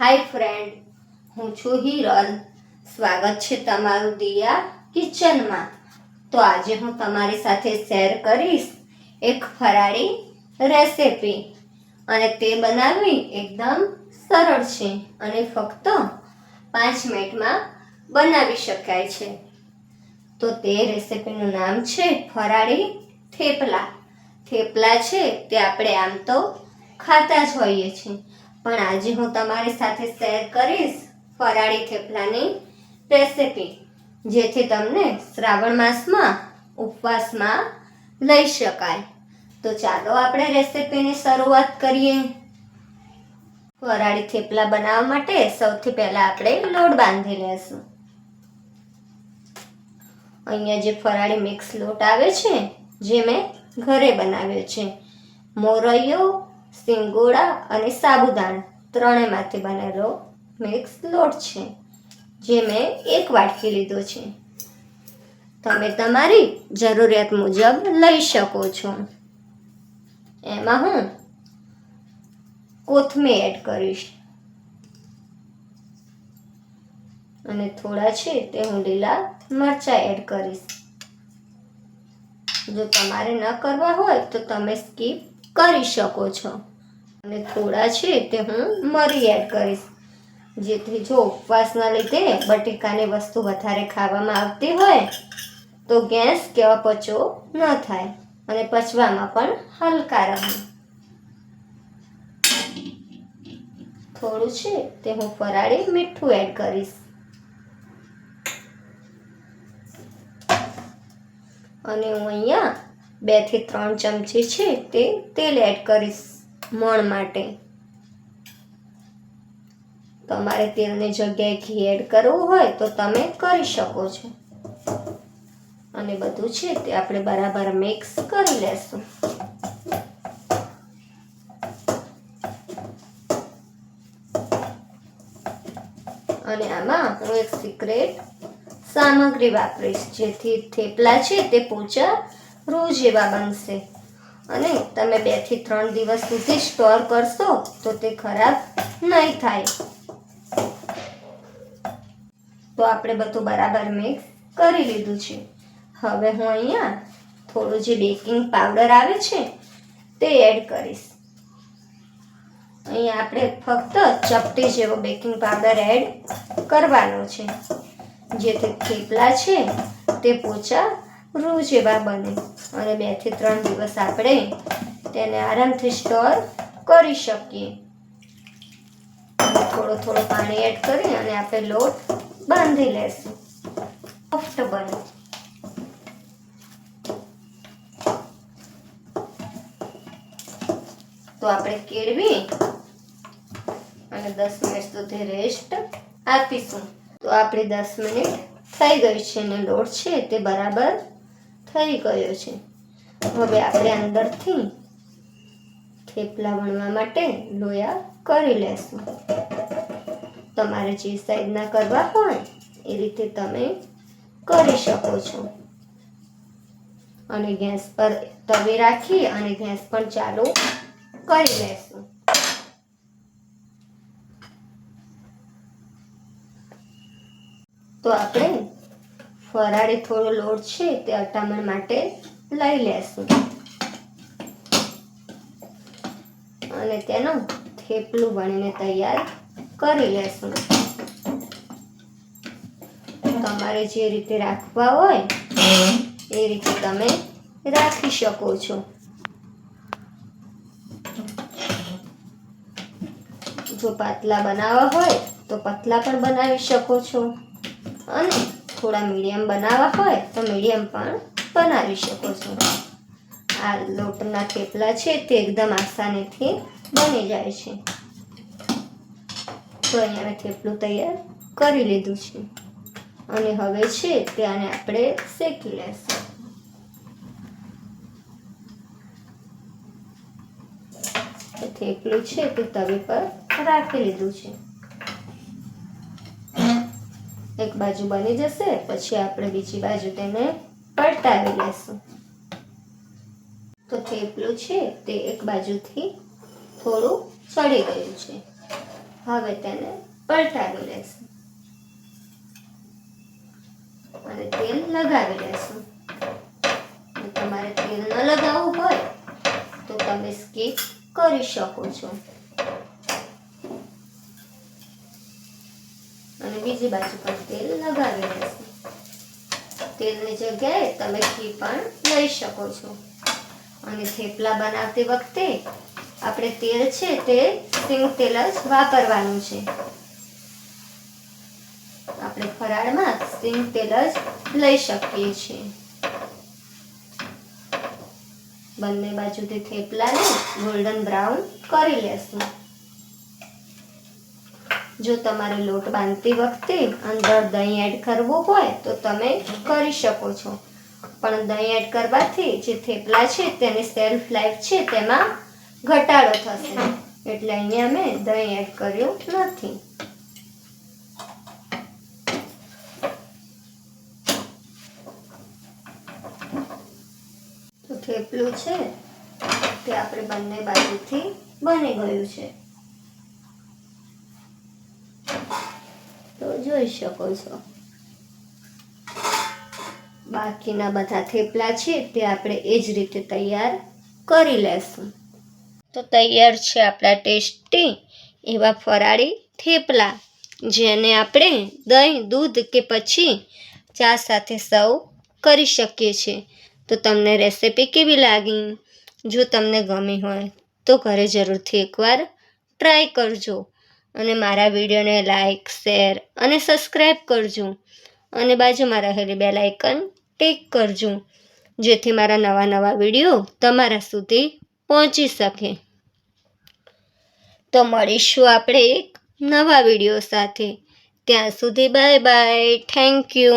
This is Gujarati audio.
હાય ફ્રેન્ડ હું છું હિરલ. સ્વાગત છે તમારું દિયા કિચનમાં. તો આજે હું તમારી સાથે શેર કરીશ એક ફરાળી રેસિપી અને તે બનાવવી એકદમ સરળ છે અને ફક્ત પાંચ મિનિટમાં બનાવી શકાય છે. તો તે રેસિપીનું નામ છે ફરાળી થેપલા. થેપલા છે તે આપણે આમ તો ખાતા જ હોઈએ છીએ. પણ આજે હું તમારી સાથે શેર કરીશ ફરાળી થેપલાની રેસિપી જેથી તમને શ્રાવણ માસમાં ઉપવાસમાં લઈ શકાય. તો ચાલો આપણે રેસિપીની શરૂઆત કરીએ. ફરાળી થેપલા બનાવવા માટે સૌથી પહેલાં આપણે લોટ બાંધી લેશું. અહીંયા જે ફરાળી મિક્સ લોટ આવે છે, જે મેં ઘરે બનાવ્યો છે. મોરૈયો સિંગોડા અને સાબુદાણા ત્રણેયમાંથી બનેલો મિક્સ લોટ છે, જે મેં એક વાટકી લીધો છે. તમે તમારી જરૂરિયાત મુજબ લઈ શકો છો. એમાં હું કોથમીર એડ કરીશ. અને થોડા છે તે હું લીલા મરચાં એડ કરીશ. જો તમારે ન કરવા હોય તો તમે સ્કીપ કરી શકો છો. અને થોડા છે તે હું મરી એડ કરીશ. જેથી જો ઉપવાસના લીધે બટેકાની વસ્તુ વધારે ખાવામાં આવતી હોય તો ગેસ કે અપચો ન થાય અને પચવામાં પણ હલકા રહે. થોડું છે તે હું ફરાળી મીઠું એડ કરીશ. અને હું અહીંયા બેથી ત્રણ ચમચી છે તે તેલ એડ કરીશ મણ માટે. તમારે તેલની જગ્યાએ ઘી એડ કરવું હોય તો તમે કરી શકો છો. અને બધું છે તે આપણે બરાબર મિક્સ કરી લેશું. અને આમાં હું એક સિક્રેટ સામગ્રી વાપરીશ, જેથી થેપલા છે તે પોચા રોજ એવા બનશે. અને તમે બેથી ત્રણ દિવસ સુધી સ્ટોર કરશો તો તે ખરાબ નહીં થાય. તો આપણે બધું બરાબર મિક્સ કરી લીધું છે. હવે હું અહીંયા થોડું જે બેકિંગ પાવડર આવે છે તે એડ કરીશ. અહીંયા આપણે ફક્ત ચપટી જેવો બેકિંગ પાવડર એડ કરવાનો છે. જેથી થેપલા છે તે પોચા રૂ જેવા બને. અને બેથી ત્રણ દિવસ આપણે તેને આરામથી સ્ટોર કરી શકીએ. થોડો થોડો પાણી એડ કરી અને આપણે લોટ બાંધી લેશું. સોફ્ટ બને. તો આપણે કેળવી અને દસ મિનિટ સુધી રેસ્ટ આપીશું. તો આપણી દસ મિનિટ થઈ ગઈ છે અને લોટ છે તે બરાબર થઈ ગયો છે. હવે આપણે અંદરથી થેપલા વણવા માટે લોયા કરી લેશું. તમારે જે સાઈઝના કરવા હોય એ રીતે તમે કરી શકો છો. અને ગેસ પર તવી રાખી અને ગેસ પણ ચાલુ કરી લેશું. તો આપણે ફરાળી થોડો લોટ છે તે અટામણ માટે લઈ લેશું. અને તેનું થેપલું બનીને તૈયાર કરી લેશું. તમારે જે રીતે રાખવા હોય એ રીતે તમે રાખી શકો છો. જો પાતલા બનાવવા હોય તો પતલા પણ બનાવી શકો છો. અને થોડા મીડિયમ બનાવવા હોય તો મીડિયમ પણ બનાવી શકો છો. આ લોટના થેપલા છે તે એકદમ આસાનીથી બની જાય છે. તો અહીંયા મેં થેપલું તૈયાર કરી લીધું છે. અને હવે છે ત્યાંને આપણે શેકી લેશું. થેપલું છે તે તવી પર રાખી લીધું છે. એક બાજુ બની જશે, પછી આપણે બીજી બાજુ તેને પલટાવી લેશું. તો થેપલું છે, તે એક બાજુથી થોડું ચડી ગયું છે. હવે તેને પલટાવી લેશું. અને તેલ લગાવી લેશું. તમારે તેલ ન લગાવવું હોય, તો તમે સ્કીપ કરી શકો છો અને બીજી બાજુ પણ તેલ લગાવી લેશું તેલની જગ્યાએ તમે ઘી પણ લઈ શકો છો. અને થેપલા બનાવતી વખતે આપણે તેલ છે તે સિંગ તેલ જ વાપરવાનું છે. આપણે ફરાળમાં સિંગ તેલ જ લઈ શકીએ છીએ. બંને બાજુથી થેપલાને ગોલ્ડન બ્રાઉન કરી લેશું. જો તમારે લોટ બાંધતી વખતે અંદર દહીં એડ કરવું હોય તો તમે કરી શકો છો. પણ દહીં એડ કરવાથી જે થેપલા છે, તેની સેલ્ફ લાઈફ છે, તેમાં ઘટાડો થશે. એટલે અહીંયા મેં દહીં એડ કર્યું નથી. થેપલું છે, તે આપણે બંને બાજુથી બની ગયું છે. જોઈ શકો છો. બાકીના બધા થેપલા છે તે આપણે એ જ રીતે તૈયાર કરી લેશું. તો તૈયાર છે આપણા ટેસ્ટી એવા ફરાળી થેપલા, જેને આપણે દહીં, દૂધ કે પછી ચા સાથે સર્વ કરી શકીએ છીએ. તો તમને રેસિપી કેવી લાગી? જો તમને ગમી હોય તો ઘરે જરૂરથી એકવાર ટ્રાય કરજો. અને મારા વિડીયોને લાઇક શેર અને સબસ્ક્રાઈબ કરજો. અને બાજુમાં રહેલી બેલ આઇકન ટેક કરજો, જેથી મારા નવા નવા વીડિયો તમારા સુધી પહોંચી શકે. તો મળીશું આપણે એક નવા વીડિયો સાથે. ત્યાં સુધી બાય બાય થેન્ક યુ